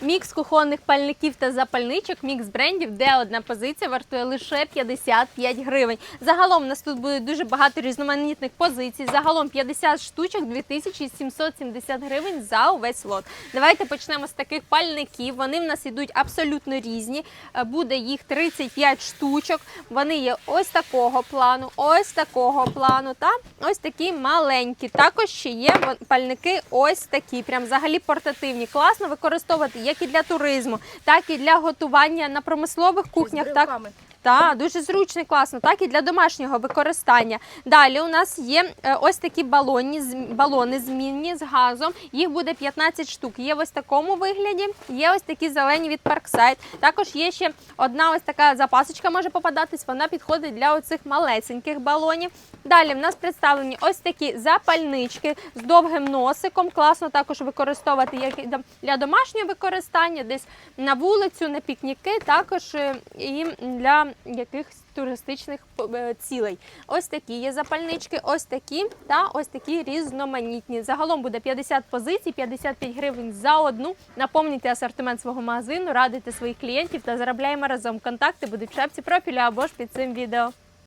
Мікс кухонних пальників та запальничок, мікс брендів, де одна позиція вартує лише 55 гривень. Загалом у нас тут буде дуже багато різноманітних позицій. Загалом 50 штучок 2770 гривень за увесь лот. Давайте почнемо з таких пальників. Вони в нас ідуть абсолютно різні. Е, Буде їх 35 штучок. Вони є ось такого плану, ось такого плану та ось такі маленькі. Також ще є пальники ось такі, прям взагалі портативні. Класно використовувати як і для туризму, так і для готування на промислових кухнях. Так, так, дуже зручно класно, так і для домашнього використання. Далі у нас є е, ось такі балоні, балони змінні з газом. Їх буде 15 штук. Є в ось такому вигляді, є ось такі зелені від Parkside. Також є ще одна ось така запасочка може попадатись. Вона підходить для оцих малесеньких балонів. Далі в нас представлені ось такі запальнички з довгим носиком. Класно також використовувати як для домашнього використання, десь на вулицю, на пікніки, також е, і для якихось туристичних е, цілей. Ось такі є запальнички, ось такі та ось такі різноманітні. Загалом буде 50 позицій, 55 гривень за одну. Наповнюйте асортимент свого магазину, радуйте своїх клієнтів та заробляємо разом. Контакти будуть в шапці профілю або ж під цим відео.